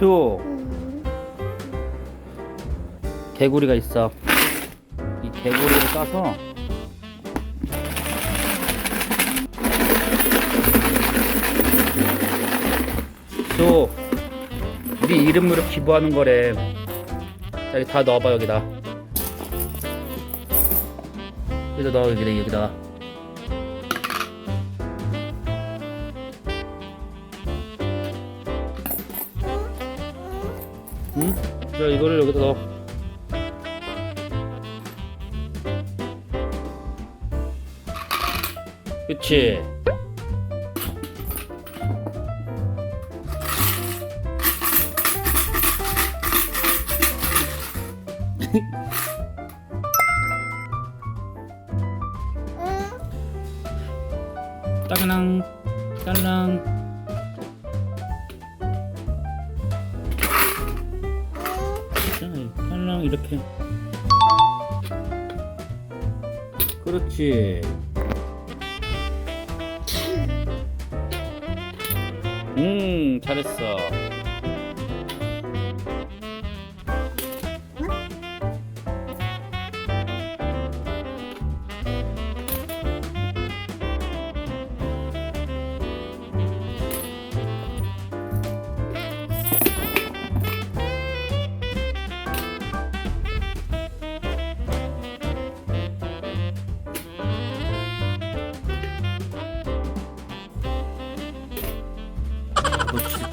수 음. 개구리가 있어. 이 개구리를 까서 수 우리 이름으로 기부하는 거래. 자, 여기 다 넣어봐 여기다. 여기다 넣어 여기다 여기다. 응? 자 이거를 여기다 넣어. 그치? 따그랑 딸랑 자, 딸랑 이렇게. 그렇지. 음 잘했어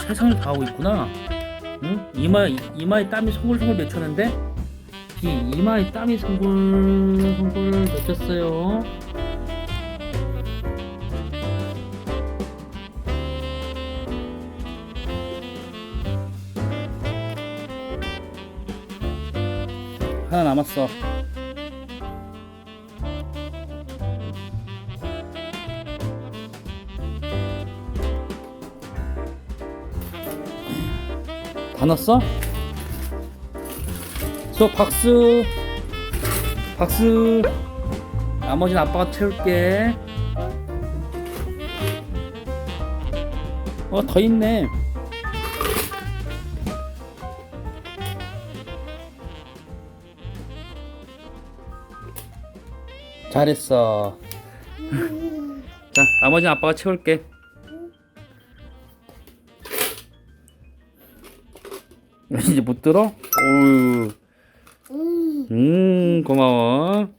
너 진짜 최선을 다 하고 있구나. 응? 이마 이마에 땀이 송글송글 맺혔는데 이 이마에 땀이 송글송글 맺혔어요. 하나 남았어. 다 넣었어? 수 박수. 박수. 나머지는 아빠가 채울게. 어 더 있네. 잘했어. 자 나머지는 아빠가 채울게 이제 못 들어? 어우 음. 음 고마워